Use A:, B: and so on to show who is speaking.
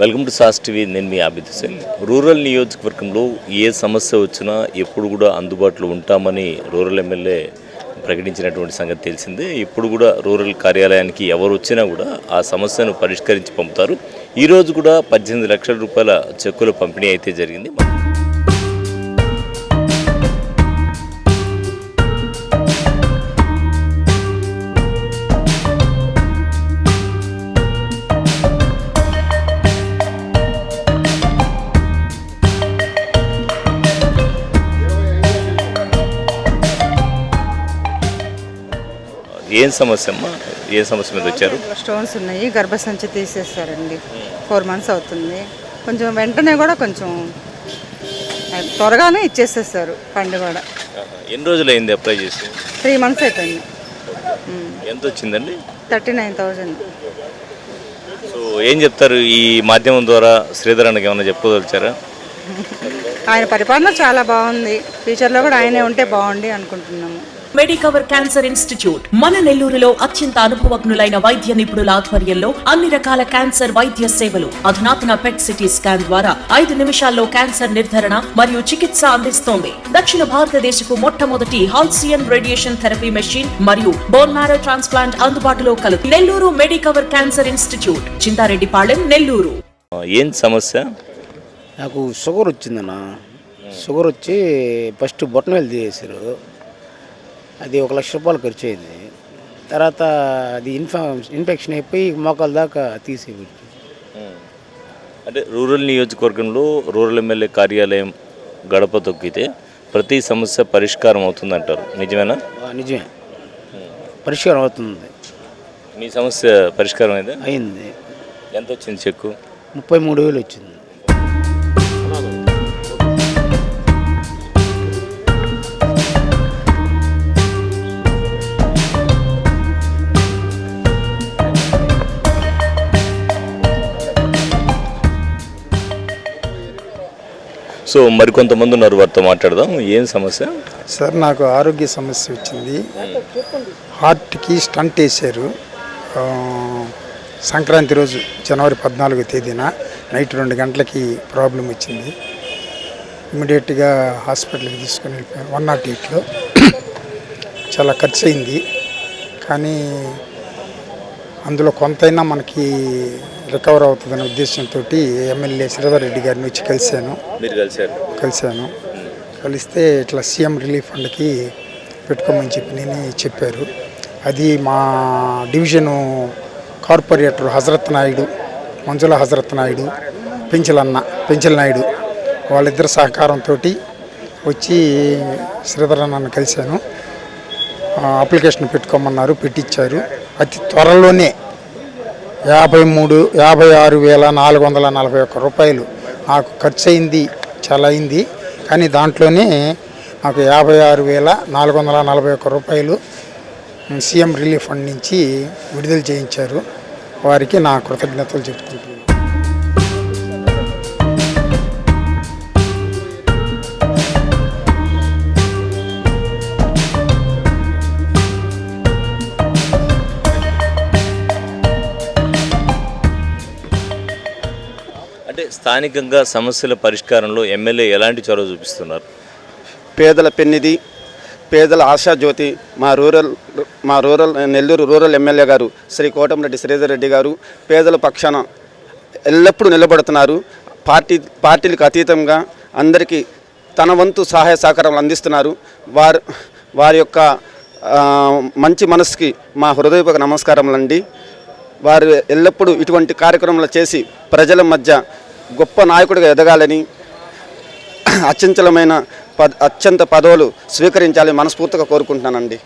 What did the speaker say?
A: Welcome to sauce TV నేను మీ Abid Hussain rural నియోజకవర్గంలో ఏ సమస్య వచ్చినా ఎప్పుడు కూడా అందుబాటులో ఉంటామని రూరల్ ఎమ్మెల్యే ప్రకటించినటువంటి సంగతి తెలిసిందే. ఇప్పుడు కూడా రూరల్ కార్యాలయానికి ఎవరు వచ్చినా కూడా ఆ సమస్యను పరిష్కరించి పంపుతారు. ఈరోజు కూడా పద్దెనిమిది లక్షల రూపాయల చెక్కుల పంపిణీ అయితే జరిగింది. ఏం సమస్య అమ్మా? ఏ సమస్య మీద వచ్చారు?
B: స్టోన్స్ ఉన్నాయి గర్భసంచి తీసేస్తారండి ఫోర్ మంత్స్ అవుతుంది. కొంచెం వెంటనే కూడా కొంచెం త్వరగానే ఇచ్చేసేస్తారు ఫండ్ కూడా.
A: ఎన్ని రోజులు అయింది అప్లై చేసి?
B: త్రీ మంత్స్ అయిపోయింది.
A: ఎంత వచ్చిందండి?
B: Thirty nine thousand.
A: సో ఏం చెప్తారు ఈ మాధ్యమం ద్వారా? శ్రీధర్ అన్నకి ఏమైనా చెప్పుకోదలిచారా?
B: ఆయన పరిపాలన చాలా బాగుంది. ఫ్యూచర్లో కూడా ఆయనే ఉంటే బాగుండి అనుకుంటున్నాము.
C: మెడికవర్ క్యాన్సర్ ఇన్స్టిట్యూట్ మన నెల్లూరులో అత్యంత అనుభవజ్ఞులైన వైద్య నిపుణుల ఆధ్వర్యంలో అన్ని రకాల క్యాన్సర్ వైద్య సేవలు అధునాతన పెట్ సిటీ స్కాన్ ద్వారా ఐదు నిమిషాల్లో క్యాన్సర్ నిర్ధారణ మరియు చికిత్స అందిస్తోంది. దక్షిణ భారతదేశపు మొట్టమొదటి హాల్సియన్ రేడియేషన్ థెరపీ మెషిన్ మరియు బోన్ మ్యారో ట్రాన్స్ప్లాంట్ అందుబాటులో కలదు Nellore Medicover cancer institute Chintareddipalem Nellore.
A: ఏం సమస్య?
D: నాకు షుగర్ వచ్చిందన్న. షుగర్ వచ్చి ఫస్ట్ బొట్టనవేలు తీసేశారు. అది ఒక లక్ష రూపాయలు ఖర్చు అయింది. తర్వాత అది ఇన్ఫా ఇన్ఫెక్షన్ అయిపోయి మోకాల దాకా తీసేయచ్చు
A: అంటే రూరల్ నియోజకవర్గంలో రూరల్ ఎమ్మెల్యే కార్యాలయం గడప తొక్కితే ప్రతి సమస్య పరిష్కారం అవుతుందంటారు. నిజమేనా?
D: నిజమే. పరిష్కారం అవుతుంది.
A: మీ సమస్య పరిష్కారం అయితే
D: అయింది.
A: ఎంత వచ్చింది చెక్కు?
D: ముప్పై మూడు వేలు వచ్చింది.
A: సో మరికొంతమంది ఉన్నారు వారితో మాట్లాడదాం. ఏం సమస్య?
E: సార్ నాకు ఆరోగ్య సమస్య వచ్చింది. హార్ట్కి స్టంట్ వేశారు. సంక్రాంతి రోజు జనవరి పద్నాలుగో తేదీన నైట్ రెండు గంటలకి ప్రాబ్లం వచ్చింది. ఇమీడియట్గా హాస్పిటల్కి తీసుకొని వెళ్ళిపోయాను వన్ నాట్ ఎయిట్లో. చాలా ఖర్చు అయింది కానీ అందులో కొంతైనా మనకి రికవర్ అవుతుందనే ఉద్దేశంతో ఎమ్మెల్యే శ్రీధర్ రెడ్డి గారిని వచ్చి కలిశాను. కలిశాను. కలిస్తే ఇట్లా సీఎం రిలీఫ్ ఫండ్కి పెట్టుకోమని చెప్పి నేను చెప్పారు. అది మా డివిజను కార్పొరేటర్ హజరత్ నాయుడు మంజుల హజరత్ నాయుడు పెంచలన్న పెంచల నాయుడు వాళ్ళిద్దరి సహకారంతో వచ్చి శ్రీధర్ నన్ను కలిశాను. అప్లికేషన్ పెట్టుకోమన్నారు పెట్టించారు అతి త్వరలోనే యాభై మూడు యాభై ఆరు వేల నాలుగు వందల నలభై ఒక్క రూపాయలు నాకు ఖర్చు అయింది చాలా అయింది కానీ దాంట్లోనే నాకు యాభై ఆరు వేల నాలుగు వందల నలభై ఒక్క రూపాయలు సీఎం రిలీఫ్ ఫండ్ నుంచి విడుదల చేయించారు. వారికి నా కృతజ్ఞతలు చెప్పుకుంటున్నాను.
A: స్థానికంగా సమస్యల పరిష్కారంలో ఎమ్మెల్యే ఎలాంటి చొరవ చూపిస్తున్నారు?
F: పేదల పెన్నిధి పేదల ఆశాజ్యోతి మా రూరల్ మా రూరల్ నెల్లూరు రూరల్ ఎమ్మెల్యే గారు శ్రీ కోటంరెడ్డి శ్రీధర్ రెడ్డి గారు పేదల పక్షాన ఎల్లప్పుడూ నిలబడుతున్నారు. పార్టీ పార్టీలకు అతీతంగా అందరికీ తన వంతు సహాయ సహకారాలు అందిస్తున్నారు. వారు వారి యొక్క మంచి మనసుకి మా హృదయపూర్వక నమస్కారములండి. వారు ఎల్లప్పుడూ ఇటువంటి కార్యక్రమాలు చేసి ప్రజల మధ్య గొప్ప నాయకుడిగా ఎదగాలని అత్యంతలమైన అత్యంత పదవులు స్వీకరించాలని మనస్ఫూర్తిగా కోరుకుంటున్నానండి.